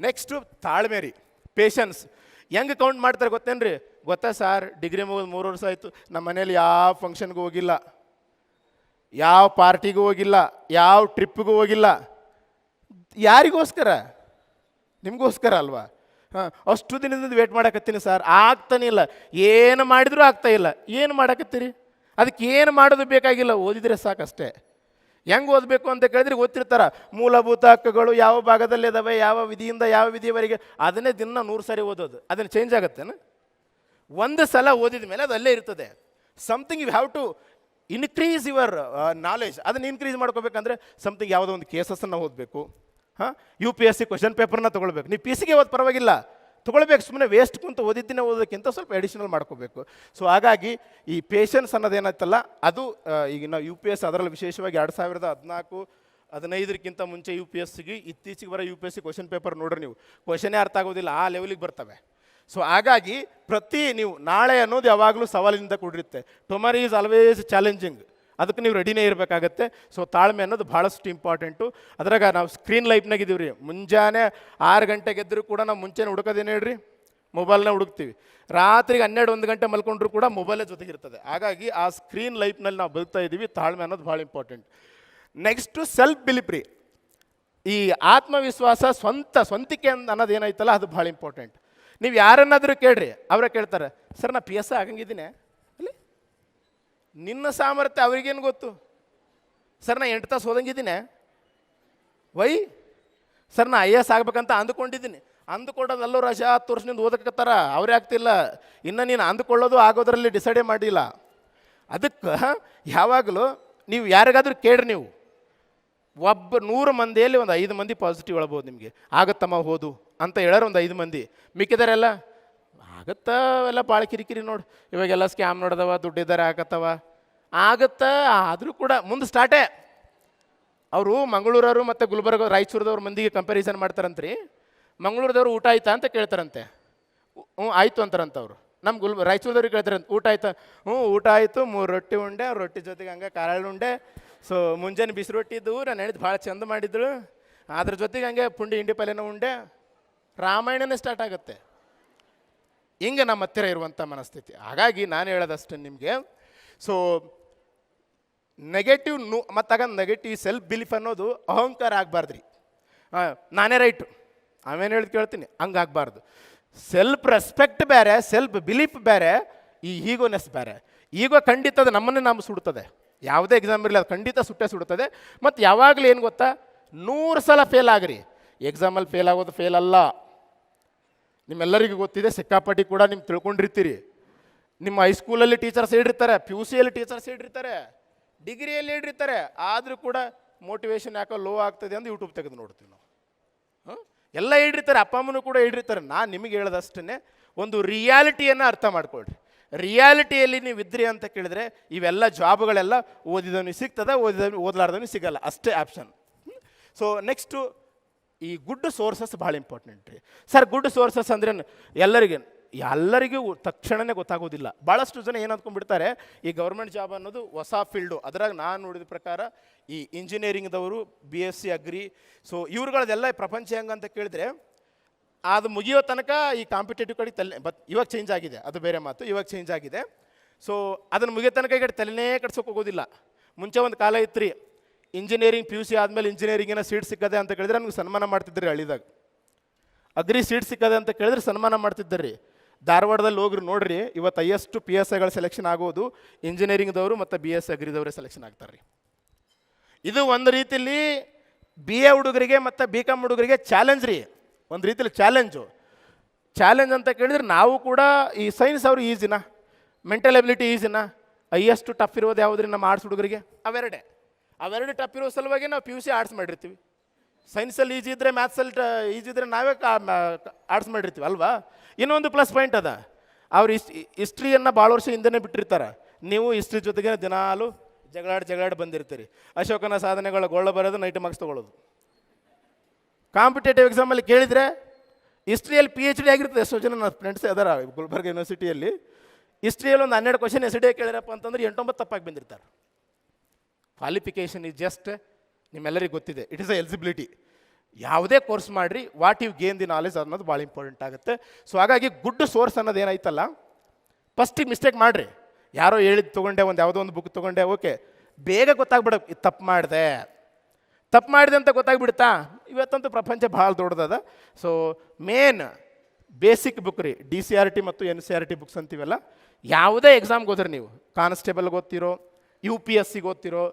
Next ತಾಳ್ಮೆ ರೀ patience ಹೆಂಗೆ ಕೌಂಟ್ ಮಾಡ್ತಾರೆ ಗೊತ್ತೇನ್ರಿ? ಗೊತ್ತಾ ಸರ್? ಡಿಗ್ರಿ ಮುಗಿದು ಮೂರು ವರ್ಷ ಆಯಿತು. ನಮ್ಮ ಮನೇಲಿ ಯಾವ ಫಂಕ್ಷನ್ಗೂ ಹೋಗಿಲ್ಲ. ಯಾವ ಪಾರ್ಟಿಗೂ ಹೋಗಿಲ್ಲ. ಯಾವ ಟ್ರಿಪ್ಗೂ ಹೋಗಿಲ್ಲ. ಯಾರಿಗೋಸ್ಕರ? ನಿಮಗೋಸ್ಕರ ಅಲ್ವಾ? ಹಾಂ, ಅಷ್ಟು ದಿನದಿಂದ ವೇಟ್ ಮಾಡಕತ್ತೀನಿ ಸರ್. ಆಗ್ತಾನೆ ಇಲ್ಲ. ಏನು ಮಾಡಿದರೂ ಆಗ್ತಾ ಇಲ್ಲ. ಏನು ಮಾಡಕತ್ತೀರಿ? ಅದಕ್ಕೆ ಏನು ಮಾಡೋದು ಬೇಕಾಗಿಲ್ಲ. ಓದಿದರೆ ಸಾಕಷ್ಟೇ. ಹೆಂಗೆ ಓದಬೇಕು ಅಂತ ಕೇಳಿದ್ರೆ ಗೊತ್ತಿರ್ತಾರ. ಮೂಲಭೂತ ಹಕ್ಕುಗಳು ಯಾವ ಭಾಗದಲ್ಲಿ ಇದಾವೆ, ಯಾವ ವಿಧಿಯಿಂದ, ಯಾವ ವಿಧಿಯವರೆಗೆ, ಅದನ್ನೇ ದಿನ ನೂರು ಸಾರಿ ಓದೋದು. ಅದನ್ನು ಚೇಂಜ್ ಆಗುತ್ತೇನೆ? ಒಂದು ಸಲ ಓದಿದ ಮೇಲೆ ಅದು ಅಲ್ಲೇ ಇರ್ತದೆ. Something you have to increase your knowledge ಅದನ್ನು ಇನ್ಕ್ರೀಸ್ ಮಾಡ್ಕೋಬೇಕಂದ್ರೆ ಸಮಥಿಂಗ್ ಯಾವುದೋ ಒಂದು ಕೇಸಸ್ಸನ್ನು ಓದಬೇಕು. ಹಾಂ? U P S C question ಪೇಪರ್ನ ತೊಗೊಳ್ಬೇಕು. ನೀವು ಪಿ ಸಿಗೆ ಓದ್ ಪರವಾಗಿಲ್ಲ. ತೊಗೊಳ್ಬೇಕು ಸುಮ್ಮನೆ ವೇಸ್ಟ್ ಕುಂತು ಓದಿದ್ದನ್ನೇ ಓದೋದಕ್ಕಿಂತ ಸ್ವಲ್ಪ ಅಡಿಷನಲ್ ಮಾಡ್ಕೋಬೇಕು. ಸೊ ಹಾಗಾಗಿ ಈ ಪೇಷನ್ಸ್ ಅನ್ನೋದೇನಾಯ್ತಲ್ಲ ಅದು ಈಗ ನಾವು ಯು ಪಿ ಎಸ್ ಅದರಲ್ಲಿ ವಿಶೇಷವಾಗಿ ಎರಡು ಸಾವಿರದ ಹದಿನಾಲ್ಕು, ಹದಿನೈದಕ್ಕಿಂತ ಮುಂಚೆ ಯು ಪಿ ಎಸ್ ಸಿಗಿ ಇತ್ತೀಚೆಗೆ ಬರೋ U P S C question paper ನೋಡ್ರಿ ನೀವು. ಕ್ವಶನೇ ಅರ್ಥ ಆಗೋದಿಲ್ಲ, ಆ ಲೆವೆಲಿಗೆ ಬರ್ತವೆ. ಸೊ ಹಾಗಾಗಿ ಪ್ರತಿ ನೀವು, ನಾಳೆ ಅನ್ನೋದು ಯಾವಾಗಲೂ ಸವಾಲಿನಿಂದ ಕೂಡಿರುತ್ತೆ. ಟೊಮರಿ ಈಸ್ ಆಲ್ವೇಸ್ ಚಾಲೆಂಜಿಂಗ್ ಅದಕ್ಕೆ ನೀವು ರೆಡಿನೇ ಇರಬೇಕಾಗತ್ತೆ. ಸೊ ತಾಳ್ಮೆ ಅನ್ನೋದು ಭಾಳಷ್ಟು ಇಂಪಾರ್ಟೆಂಟು ಅದ್ರಾಗ ನಾವು ಸ್ಕ್ರೀನ್ ಲೈಫ್ನಾಗ ಇದೀವಿ ರೀ ಮುಂಜಾನೆ ಆರು ಗಂಟೆಗೆ ಎದ್ದರೂ ಕೂಡ ನಾವು ಮುಂಚೆನೇ ಹುಡುಕೋದೇನು ಹೇಳ್ರಿ? ಮೊಬೈಲ್ನ ಹುಡುಕ್ತೀವಿ. ರಾತ್ರಿಗೆ ಹನ್ನೆರಡು, ಒಂದು ಗಂಟೆ ಮಲ್ಕೊಂಡ್ರು ಕೂಡ ಮೊಬೈಲೇ ಜೊತೆಗಿರ್ತದೆ ಹಾಗಾಗಿ ಆ ಸ್ಕ್ರೀನ್ ಲೈಫ್ನಲ್ಲಿ ನಾವು ಬದುಕ್ತಾ ಇದ್ದೀವಿ ತಾಳ್ಮೆ ಅನ್ನೋದು ಭಾಳ ಇಂಪಾರ್ಟೆಂಟ್ ನೆಕ್ಸ್ಟು ಸೆಲ್ಫ್ ಬಿಲೀಫ್ ಈ ಆತ್ಮವಿಶ್ವಾಸ, ಸ್ವಂತ ಸ್ವಂತಿಕೆ ಅಂತ ಅನ್ನೋದು ಏನಾಯ್ತಲ್ಲ, ಅದು ಭಾಳ ಇಂಪಾರ್ಟೆಂಟ್ ನೀವು ಯಾರನ್ನಾದರೂ ಕೇಳ್ರಿ. ಅವರೇ ಕೇಳ್ತಾರೆ, ಸರ್, ನಾ ಪಿ ಎಸ್ ಆಗಂಗಿದ್ದೀನಿ. ನಿನ್ನ ಸಾಮರ್ಥ್ಯ ಅವ್ರಿಗೇನು ಗೊತ್ತು? ಸರ್, ನಾ ಎಂಟು ತಾಸು ಓದಂಗಿದ್ದೀನಿ ವೈ? ಸರ್, ನಾ ಐ ಎಸ್ ಆಗ್ಬೇಕಂತ ಅಂದುಕೊಂಡಿದ್ದೀನಿ. ಅಂದುಕೊಂಡದಲ್ಲೂ ರಜಾ ಹತ್ತು ವರ್ಷದಿಂದ ಓದಕತ್ತಾರ, ಅವ್ರೇ ಆಗ್ತಿಲ್ಲ. ಇನ್ನು ನೀನು ಅಂದುಕೊಳ್ಳೋದು ಆಗೋದ್ರಲ್ಲಿ ಡಿಸೈಡೇ ಮಾಡಿಲ್ಲ. ಅದಕ್ಕೆ ಯಾವಾಗಲೂ ನೀವು ಯಾರಿಗಾದ್ರೂ ಕೇಳ್ರಿ ನೀವು. ಒಬ್ಬ ನೂರು ಮಂದಿಯಲ್ಲಿ ಒಂದು ಐದು ಮಂದಿ ಪಾಸಿಟಿವ್ ಹೇಳ್ಬೋದು ನಿಮಗೆ. ಆಗತ್ತಮ್ಮ, ಹೋದು ಅಂತ ಹೇಳೋರು ಒಂದು ಐದು ಮಂದಿ. ಮಿಕ್ಕಿದಾರೆಲ್ಲ ಆಗತ್ತಾ ಎಲ್ಲ ಭಾಳ ಕಿರಿಕಿರಿ ನೋಡು. ಇವಾಗೆಲ್ಲ ಸ್ಕ್ಯಾಮ್ ನೋಡ್ದವ ದುಡ್ಡಿದ್ದಾರೆ ಆಗತ್ತವ. ಆಗತ್ತಾ, ಆದರೂ ಕೂಡ ಮುಂದೆ ಸ್ಟಾರ್ಟೇ ಅವರು ಮಂಗಳೂರವರು ಮತ್ತು ಗುಲ್ಬರ್ಗ, ರಾಯಚೂರದವ್ರ ಮಂದಿಗೆ ಕಂಪ್ಯಾರಿಸನ್ ಮಾಡ್ತಾರಂತ್ರಿ. ಮಂಗಳೂರದವ್ರು ಊಟ ಆಯ್ತಾ ಅಂತ ಕೇಳ್ತಾರಂತೆ. ಹ್ಞೂ ಆಯಿತು ಅಂತಾರಂತ ಅವರು. ನಮ್ಮ ಗುಲ್ ರಾಯಚೂರದವ್ರಿಗೆ ಕೇಳ್ತಾರಂತ, ಊಟ ಆಯ್ತಾ? ಹ್ಞೂ ಊಟ ಆಯಿತು, ಮೂರು ರೊಟ್ಟಿ ಉಂಡೆ ರೊಟ್ಟಿ ಜೊತೆಗೆ ಹಂಗೆ ಕಾರಳು ಉಂಡೆ. ಸೊ ಮುಂಜಾನೆ ಬಿಸಿ ರೊಟ್ಟಿ ಇದ್ದವು, ನಾನು ಹೇಳಿದ್ ಭಾಳ ಚಂದ ಮಾಡಿದ್ರು ಅದ್ರ ಜೊತೆಗೆ ಹಂಗೆ ಪುಂಡಿ, ಹಿಂಡಿ ಪಲ್ಯನ ಉಂಡೆ. ರಾಮಾಯಣನೇ ಸ್ಟಾರ್ಟ್ ಆಗುತ್ತೆ. ಹಿಂಗೆ ನಮ್ಮ ಹತ್ತಿರ ಇರುವಂಥ ಮನಸ್ಥಿತಿ. ಹಾಗಾಗಿ ನಾನು ಹೇಳೋದಷ್ಟೇ ನಿಮಗೆ. ಸೊ ನೆಗೆಟಿವ್ ನು ಮತ್ತಾಗ ನೆಗೆಟಿವ್ ಸೆಲ್ಫ್ ಬಿಲೀಫ್ ಅನ್ನೋದು ಅಹಂಕಾರ ಆಗಬಾರ್ದ್ರಿ. ನಾನೇ ರೈಟು ಆಮೇಲೆ ಹೇಳಿದ್ ಕೇಳ್ತೀನಿ? ಹಂಗೆ ಆಗಬಾರ್ದು. ಸೆಲ್ಫ್ ರೆಸ್ಪೆಕ್ಟ್ ಬೇರೆ ಸೆಲ್ಫ್ ಬಿಲೀಫ್ ಬೇರೆ, ಈ ಈಗೋನೆಸ್ ಬೇರೆ. ಈಗೋ ಖಂಡಿತ ಅದು ನಮ್ಮನ್ನೇ ನಾವು ಸುಡ್ತದೆ. ಯಾವುದೇ ಎಕ್ಸಾಮ್ ಇರಲಿ ಅದು ಖಂಡಿತ ಸುಟ್ಟೆ ಸುಡ್ತದೆ. ಮತ್ತು ಯಾವಾಗಲೂ ಏನು ಗೊತ್ತಾ? ನೂರು ಸಲ ಫೇಲ್ ಆಗ್ರಿ. ಎಕ್ಸಾಮಲ್ಲಿ ಫೇಲ್ ಆಗೋದು ಫೇಲ್ ಅಲ್ಲ. ನಿಮ್ಮೆಲ್ಲರಿಗೂ ಗೊತ್ತಿದೆ, ಸಿಕ್ಕಾಪಟ್ಟಿ ಕೂಡ ನಿಮ್ಗೆ ತಿಳ್ಕೊಂಡಿರ್ತೀರಿ. ನಿಮ್ಮ ಹೈಸ್ಕೂಲಲ್ಲಿ ಟೀಚರ್ಸ್ ಹೇಳಿರ್ತಾರೆ ಪಿ ಯು ಸಿಯಲ್ಲಿ ಟೀಚರ್ಸ್ ಹೇಳಿರ್ತಾರೆ ಡಿಗ್ರಿಯಲ್ಲಿ ಹೇಳಿರ್ತಾರೆ ಆದರೂ ಕೂಡ ಮೋಟಿವೇಶನ್ ಯಾಕೋ ಲೋ ಆಗ್ತದೆ ಅಂತ ಯೂಟ್ಯೂಬ್ ತೆಗೆದು ನೋಡ್ತೀವಿ ನಾವು. ಎಲ್ಲ ಹೇಳಿರ್ತಾರೆ ಅಪ್ಪ ಅಮ್ಮನೂ ಕೂಡ ಹೇಳಿರ್ತಾರೆ ನಾನು ನಿಮಗೆ ಹೇಳೋದಷ್ಟೇ ಒಂದು ರಿಯಾಲಿಟಿಯನ್ನು ಅರ್ಥ ಮಾಡ್ಕೊಳ್ರಿ. ರಿಯಾಲಿಟಿಯಲ್ಲಿ ನೀವು ಇದ್ರಿ ಅಂತ ಕೇಳಿದ್ರೆ, ಇವೆಲ್ಲ ಜಾಬ್ಗಳೆಲ್ಲ ಓದಿದವನಿಗೆ ಸಿಗ್ತದೆ ಓದಿದ ಓದಲಾರ್ದವನಿಗೆ ಸಿಗಲ್ಲ. ಅಷ್ಟೇ ಆಪ್ಷನ್ ಸೊ ನೆಕ್ಸ್ಟು ಈ ಗುಡ್ ಸೋರ್ಸಸ್ ಭಾಳ ಇಂಪಾರ್ಟೆಂಟ್ ರೀ. ಸರ್, ಗುಡ್ ಸೋರ್ಸಸ್ ಅಂದ್ರೆ ಎಲ್ಲರಿಗೆ, ಎಲ್ಲರಿಗೂ ತಕ್ಷಣನೇ ಗೊತ್ತಾಗೋದಿಲ್ಲ. ಭಾಳಷ್ಟು ಜನ ಏನು ಅಂದ್ಕೊಂಡ್ಬಿಡ್ತಾರೆ ಈ ಗೌರ್ಮೆಂಟ್ ಜಾಬ್ ಅನ್ನೋದು ಹೊಸ ಫೀಲ್ಡು ಅದ್ರಾಗ ನಾನು ನೋಡಿದ ಪ್ರಕಾರ ಈ ಇಂಜಿನಿಯರಿಂಗ್ದವರು B S C agri so ಇವ್ರುಗಳದೆಲ್ಲ ಪ್ರಪಂಚ ಹೆಂಗಂತ ಕೇಳಿದ್ರೆ, ಅದು ಮುಗಿಯೋ ತನಕ ಈ ಕಾಂಪಿಟೇಟಿವ್ ಕಡೆ ತಲೆ ಬತ್ ಇವಾಗ ಚೇಂಜ್ ಆಗಿದೆ. ಅದು ಬೇರೆ ಮಾತು, ಇವಾಗ ಚೇಂಜ್ ಆಗಿದೆ. ಸೊ ಅದನ್ನು ಮುಗಿಯೋ ತನಕ ಈ ಕಡೆ ತಲೆನೇ ಕಟ್ಸೋಕೆ ಹೋಗೋದಿಲ್ಲ. ಮುಂಚೆ ಒಂದು ಕಾಲ ಇತ್ತು ರೀ ಇಂಜಿನಿಯರಿಂಗ್ ಪಿ ಯು ಸಿ ಆದಮೇಲೆ ಇಂಜಿನಿಯರಿಂಗಿನ ಸೀಟ್ ಸಿಕ್ಕದೆ ಅಂತ ಕೇಳಿದ್ರೆ ನಮ್ಗೆ ಸನ್ಮಾನ ಮಾಡ್ತಿದ್ರಿ ಹಳ್ಳಿದಾಗ. ಅಗ್ರಿ ಸೀಟ್ ಸಿಕ್ಕದೆ ಅಂತ ಕೇಳಿದ್ರೆ ಸನ್ಮಾನ ಮಾಡ್ತಿದ್ದರಿ. ಧಾರವಾಡದಲ್ಲಿ ಹೋಗ್ರಿ ನೋಡ್ರಿ, ಇವತ್ತು ಹೈಯೆಸ್ಟ್ ಪಿ ಎಸ್ ಐಗಳು ಸೆಲೆಕ್ಷನ್ ಆಗೋದು ಇಂಜಿನಿಯರಿಂಗ್ದವರು ಮತ್ತು ಬಿ ಎಸ್ ಅಗ್ರಿದವರೇ ಸೆಲೆಕ್ಷನ್ ಆಗ್ತಾರೆ ಇದು ಒಂದು ರೀತಿಯಲ್ಲಿ ಬಿ ಎ ಹುಡುಗರಿಗೆ ಮತ್ತು ಬಿ ಕಾಮ್ ಹುಡುಗರಿಗೆ ಚಾಲೆಂಜ್ ರೀ. ಒಂದು ರೀತಿಯಲ್ಲಿ ಚಾಲೆಂಜು ಚಾಲೆಂಜ್ ಅಂತ ಕೇಳಿದ್ರೆ ನಾವು ಕೂಡ ಈ ಸೈನ್ಸ್ ಅವರು ಈಸಿನ ಮೆಂಟಲ್ ಎಬಿಲಿಟಿ ಈಸಿನ ಹೈಯೆಸ್ಟ್ ಟಫ್ ಇರೋದು ಯಾವುದ್ರಿ ನಮ್ಮ ಆರ್ಟ್ಸ್ ಹುಡುಗರಿಗೆ? ಅವೆರಡೆ. ಅವೆರಡು ಟಪ್ ಇರೋ ಸಲುವಾಗಿ ನಾವು ಪಿ ಯು ಸಿ ಆರ್ಟ್ಸ್ ಮಾಡಿರ್ತೀವಿ. ಸೈನ್ಸಲ್ಲಿ ಈಜಿ ಇದ್ದರೆ ಮ್ಯಾಥ್ಸಲ್ಲಿ ಈಜಿ ಇದ್ದರೆ ನಾವೇ ಆರ್ಟ್ಸ್ ಮಾಡಿರ್ತೀವಿ, ಅಲ್ವಾ? ಇನ್ನೊಂದು ಪ್ಲಸ್ ಪಾಯಿಂಟ್ ಅದ. ಅವ್ರು ಇಸ್ ಹಿಸ್ಟ್ರಿಯನ್ನು ಭಾಳ ವರ್ಷ ಹಿಂದೆನೇ ಬಿಟ್ಟಿರ್ತಾರೆ. ನೀವು ಹಿಸ್ಟ್ರಿ ಜೊತೆಗೆ ದಿನಾಲು ಜಗಳಾಡಿ ಜಗಳಾಡಿ ಬಂದಿರ್ತೀರಿ. ಅಶೋಕನ ಸಾಧನೆಗಳ ಗೋಳ ಬರೋದು ನೈಟ್ ಮಾರ್ಕ್ಸ್ ತೊಗೊಳ್ಳೋದು ಕಾಂಪಿಟೇಟಿವ್ ಎಕ್ಸಾಮಲ್ಲಿ ಕೇಳಿದರೆ ಹಿಸ್ಟ್ರಿಯಲ್ಲಿ ಪಿ ಎಚ್ ಡಿ ಆಗಿರ್ತದೆ. ಎಷ್ಟೋ ಜನ ನನ್ನ ಫ್ರೆಂಡ್ಸ್ ಅದಾರ ಗುಲ್ಬರ್ಗ ಯೂನಿವರ್ಸಿಟಿಯಲ್ಲಿ ಹಿಸ್ಟ್ರಿಯಲ್ಲಿ ಒಂದು ಹನ್ನೆರಡು ಕ್ವಶನ್ ಎಸ್ ಡಿ ಕೇಳಿರಪ್ಪ ಅಂತಂದ್ರೆ ಎಂಟೊಂಬತ್ತು ತಪ್ಪಾಗಿ ಬಂದಿರ್ತಾರೆ. ಕ್ವಾಲಿಫಿಕೇಷನ್ ಇಸ್ ಜಸ್ಟ್ ನಿಮ್ಮೆಲ್ಲರಿಗೂ ಗೊತ್ತಿದೆ. ಇಟ್ ಇಸ್ ಅ ಎಲಿಜಿಬಿಲಿಟಿ ಯಾವುದೇ ಕೋರ್ಸ್ ಮಾಡಿರಿ what you gain the knowledge ಅನ್ನೋದು ಭಾಳ ಇಂಪಾರ್ಟೆಂಟ್ ಆಗುತ್ತೆ. ಸೊ ಹಾಗಾಗಿ ಗುಡ್ ಸೋರ್ಸ್ ಅನ್ನೋದು ಏನಾಯ್ತಲ್ಲ ಫಸ್ಟಿಗೆ ಮಿಸ್ಟೇಕ್ ಮಾಡಿರಿ. ಯಾರೋ ಹೇಳಿದ್ ತೊಗೊಂಡೆ, ಒಂದು ಯಾವುದೋ ಒಂದು ಬುಕ್ ತೊಗೊಂಡೆ ಓಕೆ ಬೇಗ ಗೊತ್ತಾಗ್ಬಿಡ ತಪ್ಪು ಮಾಡಿದೆ. ತಪ್ಪು ಮಾಡಿದೆ ಅಂತ ಗೊತ್ತಾಗ್ಬಿಡ್ತಾ? ಇವತ್ತಂತೂ ಪ್ರಪಂಚ ಭಾಳ ದೊಡ್ಡದದ. ಸೊ ಮೇನ್ ಬೇಸಿಕ್ ಬುಕ್ ರೀ ಡಿ ಸಿ ಆರ್ ಟಿ ಮತ್ತು N C R T books ಅಂತೀವಲ್ಲ, ಯಾವುದೇ ಎಕ್ಸಾಮ್ಗೆ ಹೋದ್ರಿ ನೀವು. ಕಾನ್ಸ್ಟೇಬಲ್ಗೆ ಓದ್ತಿರೋ ಯು ಪಿ ಎಸ್ ಸಿಗೆ ಓದ್ತಿರೋ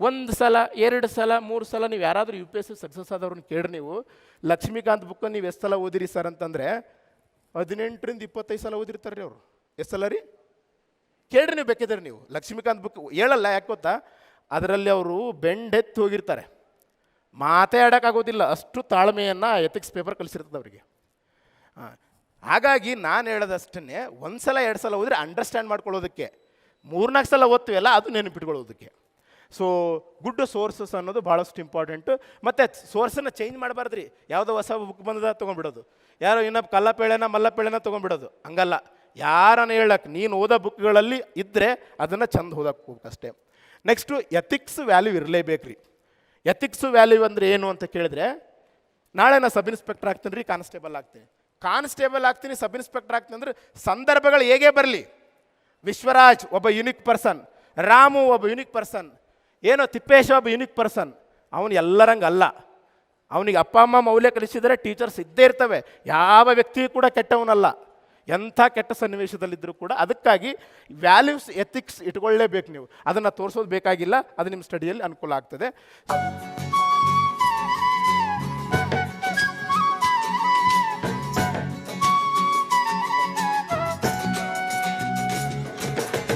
ಒಂದು ಸಲ, ಎರಡು ಸಲ, ಮೂರು ಸಲ ನೀವು ಯಾರಾದರೂ U P S C success ಆದವ್ರನ್ನ ಕೇಳ್ರಿ ನೀವು. ಲಕ್ಷ್ಮೀಕಾಂತ್ ಬುಕ್ ನೀವು ಎಷ್ಟು ಸಲ ಓದಿರಿ ಸರ್ ಅಂತಂದರೆ ಹದಿನೆಂಟರಿಂದ ಇಪ್ಪತ್ತೈದು ಸಲ ಓದಿರ್ತಾರೆ ರೀ ಅವರು. ಎಷ್ಟು ಸಲ ರೀ? ಕೇಳ್ರಿ ನೀವು ಬೇಕಿದ್ರೆ ನೀವು. ಲಕ್ಷ್ಮೀಕಾಂತ್ ಬುಕ್ ಹೇಳಲ್ಲ, ಯಾಕೆ ಗೊತ್ತಾ? ಅದರಲ್ಲಿ ಅವರು ಬೆಂಡೆತ್ತು ಹೋಗಿರ್ತಾರೆ. ಮಾತೇ ಆಡೋಕ್ಕಾಗೋದಿಲ್ಲ ಅಷ್ಟು ತಾಳ್ಮೆಯನ್ನು ಎಥಿಕ್ಸ್ ಪೇಪರ್ ಕಲಿಸಿರ್ತದೆ ಅವರಿಗೆ. ಹಾಗಾಗಿ ನಾನು ಹೇಳೋದಷ್ಟನ್ನೇ ಒಂದು ಸಲ ಎರಡು ಸಲ ಹೋದರೆ ಅಂಡರ್ಸ್ಟ್ಯಾಂಡ್ ಮಾಡ್ಕೊಳ್ಳೋದಕ್ಕೆ. ಮೂರ್ನಾಲ್ಕು ಸಲ ಓದ್ತೀವಲ್ಲ, ಅದು ನೆನಪಿಟ್ಕೊಳ್ಳೋದಕ್ಕೆ. ಸೊ ಗುಡ್ ಸೋರ್ಸಸ್ ಅನ್ನೋದು ಭಾಳಷ್ಟು ಇಂಪಾರ್ಟೆಂಟು ಮತ್ತು ಸೋರ್ಸನ್ನು ಚೇಂಜ್ ಮಾಡಬಾರ್ದ್ರಿ. ಯಾವುದೋ ಹೊಸ ಬುಕ್ ಬಂದದ ತೊಗೊಂಡ್ಬಿಡೋದು. ಯಾರೋ ಇನ್ನೊಬ್ಬ ಕಲ್ಲಪೇಳೆನ, ಮಲ್ಲಪೇಳೆನ ತೊಗೊಂಡ್ಬಿಡೋದು. ಹಂಗಲ್ಲ. ಯಾರನ್ನ ಹೇಳಕ್ಕೆ ನೀನು ಓದೋ ಬುಕ್ಗಳಲ್ಲಿ ಇದ್ದರೆ ಅದನ್ನು ಚಂದ ಓದಕ್ಕೆ ಅಷ್ಟೇ ನೆಕ್ಸ್ಟು ಎಥಿಕ್ಸ್ ವ್ಯಾಲ್ಯೂ ಇರಲೇಬೇಕು ಎಥಿಕ್ಸು ವ್ಯಾಲ್ಯೂ ಅಂದರೆ ಏನು ಅಂತ ಕೇಳಿದ್ರೆ, ನಾಳೆ ನಾನು ಸಬ್ ಇನ್ಸ್ಪೆಕ್ಟರ್ ಆಗ್ತೀನಿ ರೀ ಕಾನ್ಸ್ಟೇಬಲ್ ಆಗ್ತೀನಿ. ಕಾನ್ಸ್ಟೇಬಲ್ ಆಗ್ತೀನಿ ಸಬ್ ಇನ್ಸ್ಪೆಕ್ಟರ್ ಆಗ್ತೀನಿ ಅಂದ್ರೆ ಸಂದರ್ಭಗಳು ಹೇಗೆ ಬರಲಿ? ವಿಶ್ವರಾಜ್ ಒಬ್ಬ ಯುನಿಕ್ ಪರ್ಸನ್ ರಾಮು ಒಬ್ಬ ಯುನಿಕ್ ಪರ್ಸನ್ ಏನೋ ತಿಪ್ಪೇಶ್ ಬಾಬು ಯುನಿಕ್ ಪರ್ಸನ್ ಅವನು ಎಲ್ಲರಂಗೆ ಅಲ್ಲ. ಅವನಿಗೆ ಅಪ್ಪ, ಅಮ್ಮ ಮೌಲ್ಯ ಕಲಿಸಿದರೆ ಟೀಚರ್ಸ್ ಇದ್ದೇ ಇರ್ತವೆ. ಯಾವ ವ್ಯಕ್ತಿಯೂ ಕೂಡ ಕೆಟ್ಟವನಲ್ಲ. ಎಂಥ ಕೆಟ್ಟ ಸನ್ನಿವೇಶದಲ್ಲಿದ್ದರೂ ಕೂಡ ಅದಕ್ಕಾಗಿ ವ್ಯಾಲ್ಯೂಸ್ ಎಥಿಕ್ಸ್ ಇಟ್ಕೊಳ್ಳೇಬೇಕು ನೀವು. ಅದನ್ನು ತೋರಿಸೋದು ಬೇಕಾಗಿಲ್ಲ. ಅದು ನಿಮ್ಮ ಸ್ಟಡಿಯಲ್ಲಿ ಅನುಕೂಲ ಆಗ್ತದೆ.